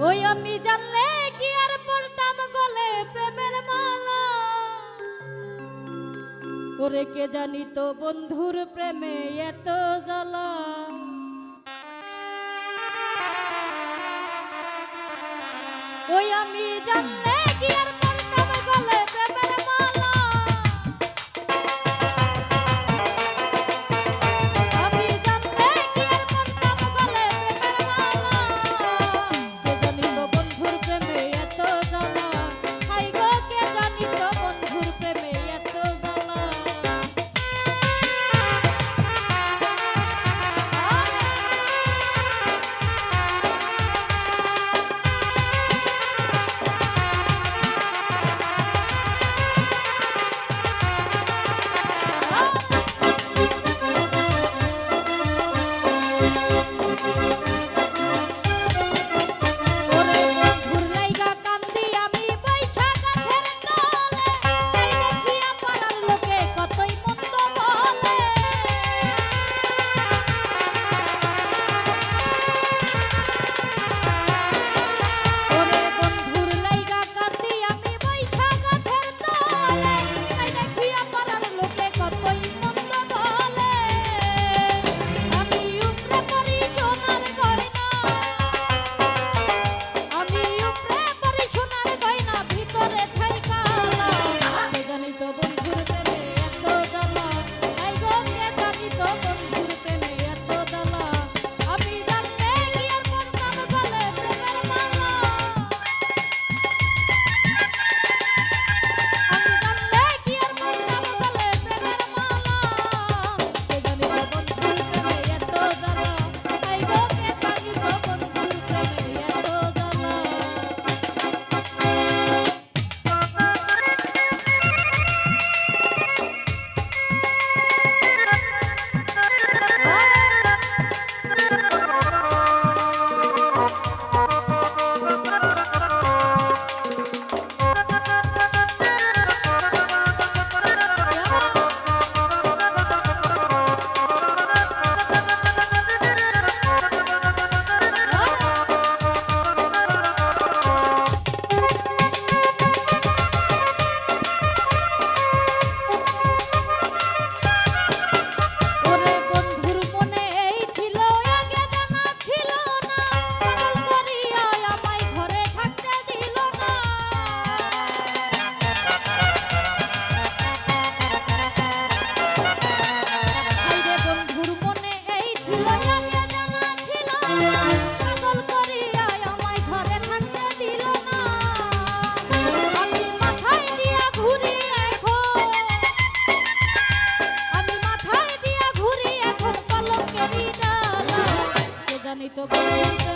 ওই আমি জানলে কি আর পড়তাম গলে প্রেমের মালা? ওরে কে জানি তো বন্ধুর প্রেমে এত জ্বালা? ওই আমি জানলে হয়তো